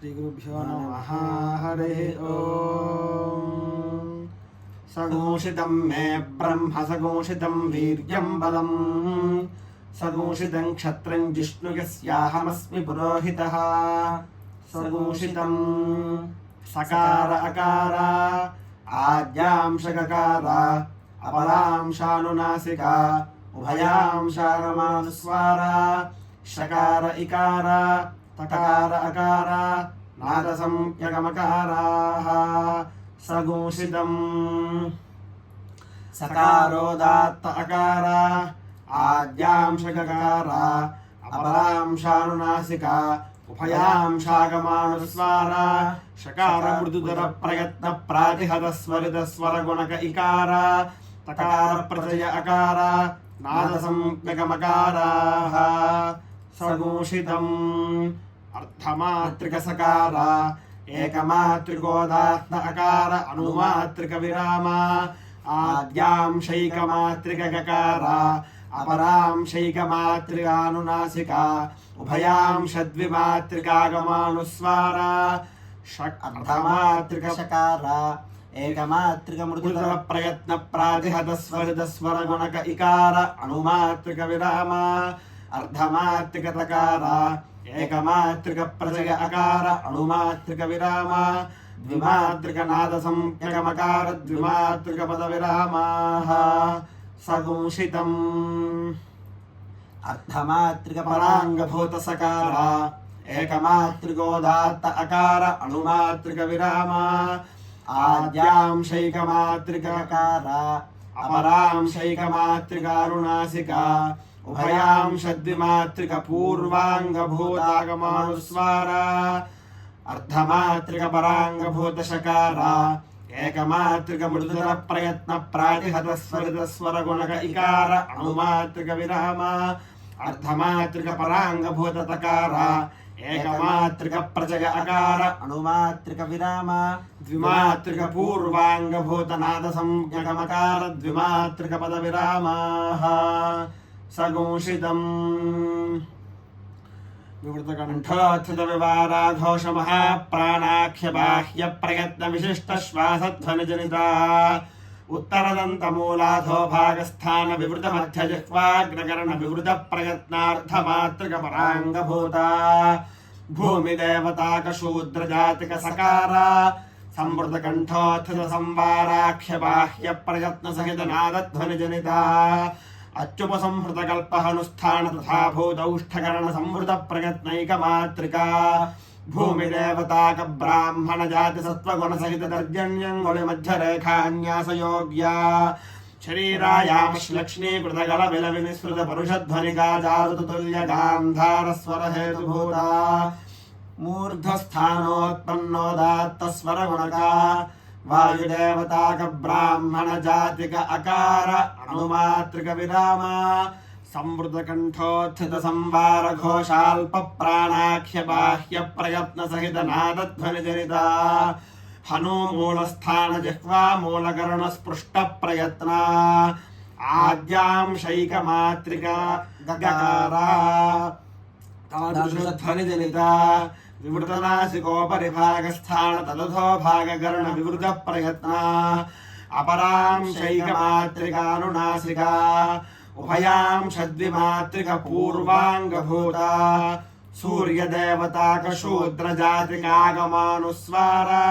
श्रीगुरुभ्यो नमः हरिः ॐ सघोषितं मे ब्रह्म सघोषितं वीर्यं बलम् सघोषितं क्षत्रं जिष्णुयस्याहमस्मि पुरोहितः सघोषितं सकार अकार आद्यांशककार अपरांशानुनासिका उभयांशारमानुस्वारा शकार इकार తకార అకార నాదసంయగమకారాः సగూషితం సకారోదాత్త అకార ఆద్యాంశగకార అపరాంశానునాసిక ఉభయాంశాగమానుస్వార షకార మృదుదర ప్రయత్న ప్రాతిహత స్వరిత స్వర గుణక ఇకార తకార ప్రజయ అకార నాద సఘోషితम् అర్థమాత్రికసకార ఏకమాత్రికోదాత్మ అకార అనుమాత్రిక విరామ ఆద్యాంశైకమాత్రికకార अपरांशैकमातृगानुनासिका उभयां षद्विमातृकागमानुस्वार षट्मातृकशकार एकमातृकमृदुलप्रयत्नप्रातिहतस्वरितस्वरगुणक इकार अनुमातृकविरामा अर्धमात्रिकतकार एकमात्रिकप्रजय अकार अणुमात्रिकविराम द्विमात्रिकनादसंज्ञकमकार द्विमात्रिकपदविरामाः सगुंषितम् अर्धमात्रिकपराङ्गभूतसकार एकमात्रिकोदात्त अकार अणुमात्रिकविराम आद्यांशैकमात्रिककार अपरांशैकमात्रिकारुणासिका ఉభయాం షద్విమాత్రిక పూర్వాంగభూతాగమానుస్వార అర్ధమాత్రిక పరాంగభూత శకార ఏకమాత్రిక మృదుర ప్రయత్న ప్రాతిహత స్వరిత స్వర గుణక ఇకార అణుమాత్రిక విరహమ అర్ధమాత్రిక పరాంగభూత తకార ఏకమాత్రిక ప్రజగ అకార అణుమాత్రిక విరామ ద్విమాత్రిక నాద సంజ్ఞకమకార ద్విమాత్రిక పద విరామా सघोषितम् विवृतकण्ठोत्थितविवाराघोषमहाप्राणाख्यबाह्यप्रयत्नविशिष्टश्वासध्वनिजनिता उत्तरदन्तमूलाधो भागस्थानविवृतमध्यजिह्वाग्रकरणविवृतप्रयत्नार्थमातृकपराङ्गभूता भूमिदेवताकशूद्रजातिकसकारा संवृतकण्ठोत्थितसंवाराख्यबाह्यप्रयत्नसहितनादध्वनिजनिता अच्युपसंहृतकल्पहनुष्ठान तथा भूतौष्ठकरण संहृत भूतौष्ठगणनसंहृतप्रयत्नैकमातृका भूमिदेवताकब्राह्मणजातिसत्त्वगुणसहितदर्जन्यङ्गुलिमध्यरेखान्यासयोग्या शरीरायामश्लक्ष्मीकृतगलविलविनिसृतपरुषध्वनिका जारुतुल्यगान्धारस्वरहेतुभूता मूर्धस्थानोत्पन्नोदात्तस्वरगुणका వాయుదేవతాక బ్రాహ్మణ జాతిక అకార అనుమాత్రిక విరామ సంవృతకంఠోత్థిత సంవార ఘోషాల్ప ప్రాణాఖ్య బాహ్య ప్రయత్న సహిత నాదధ్వనిజనిత హను మూలస్థాన జిహ్వా మూలకరణ స్పృష్ట ప్రయత్న ఆద్యాం మాత్రిక గకారా తాదృశ ధ్వనిజనిత विवृतनासिकोपरिभागस्थानतदुधो भागगरणविवृतप्रयत्ना अपरां शैकमात्रिकानुनासिका उभयां षद्विमात्रिकपूर्वाङ्गभूता सूर्यदेवताकशूद्रजातिकागमानुस्वारा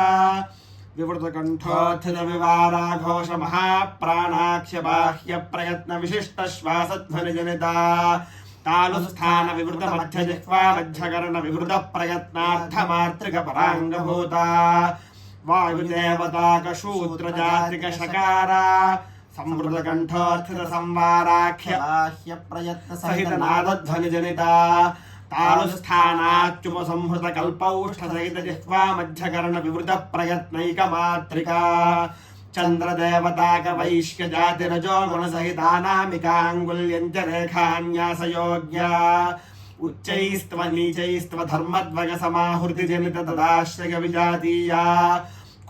विवृतकण्ठोत्थितविवाराघोषमहाप्राणाख्यबाह्यप्रयत्नविशिष्टश्वासध्वनिजनिता तालुस्थान विवृत विवृत मध्य मध्य मध्य जिह्वा जिह्वा करण परांग वायु देवता का शूद्र शकारा संवृत संवाराख्य प्रयत्न सहित सहित नाद ध्वनि जनिता कल्पौष्ठ करण विवृत प्रयत्नैक तालुस्थानाच्युपसंहृतकल्पौष्ठसहितजिह्वामध्यकरणविवृतप्रयत्नैकमात्रिका चन्द्रदेवताकवैश्यजातिरजोगुणसहितानामिकाङ्गुल्यञ्च रेखान्यासयोग्या उच्चैस्त्व नीचैस्त्व धर्मद्वगसमाहृतिजनितदाश्रयविजातीया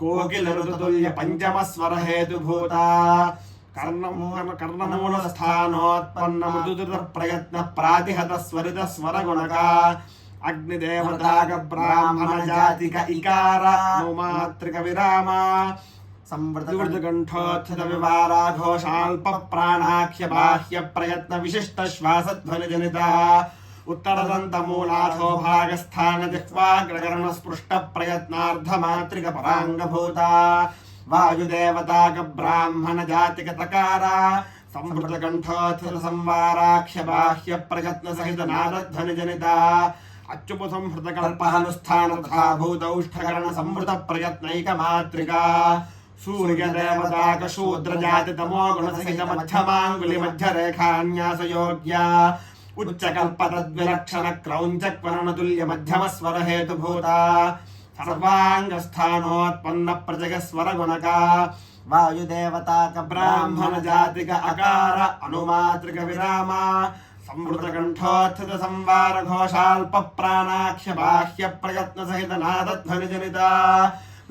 कोकिलऋतुल्यपञ्चमस्वरहेतुभूता कर्णमूलस्थानोत्पन्नमृदुदृतप्रयत्नः प्रातिहतः स्वरितस्वरगुणका अग्निदेवताकब्राह्मणजातिक इकारा मातृकविरामा संवृतकण्ठोत्थितविवाराघोषाल्पप्राणाख्यबाह्यप्रयत्नविशिष्टश्वासध्वनिजनिता उत्तरदन्तमूलाथो भागस्थानजिह्वाग्रगरणस्पृष्टप्रयत्नार्धमातृकपराङ्गभूता वायुदेवताकब्राह्मणजातिकतकारा संवृतकण्ठोत्थितसंवाराख्यबाह्यप्रयत्नसहितनादध्वनिजनिता अच्युपसंहृतकल्पहनुस्थानतथा भूतौष्ठकरणसंवृतप्रयत्नैकमातृका सूर्यदेवताकशूद्रजातितमोगुणसहितमध्यमाङ्गुलिमध्यरेखान्यासयोग्या उच्चकल्पतद्विलक्षणक्रौञ्चक्वरणतुल्यमध्यमस्वरहेतुभूता सर्वाङ्गस्थानोत्पन्नप्रजगस्वरगुणका वायुदेवताकब्राह्मणजातिक अकार अनुमातृकविरामा संवृतकण्ठोत्थितसंवारघोषाल्पप्राणाक्ष्यबाह्यप्रयत्नसहितनादध्वनिजनिता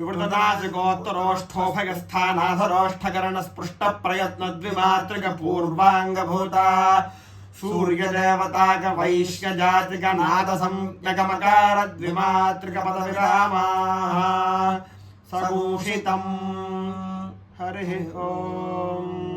प्रयत्न द्विमात्रिक विवृतदासगोत्तरोष्ठोभयस्थानाथरोष्ठकरणस्पृष्टप्रयत्नद्विमातृकपूर्वाङ्गभूता सूर्यदेवताकवैश्यजातिकनादसंज्ञगमकारद्विमातृकपदविरामाः सभूषितम् हरिः ओम्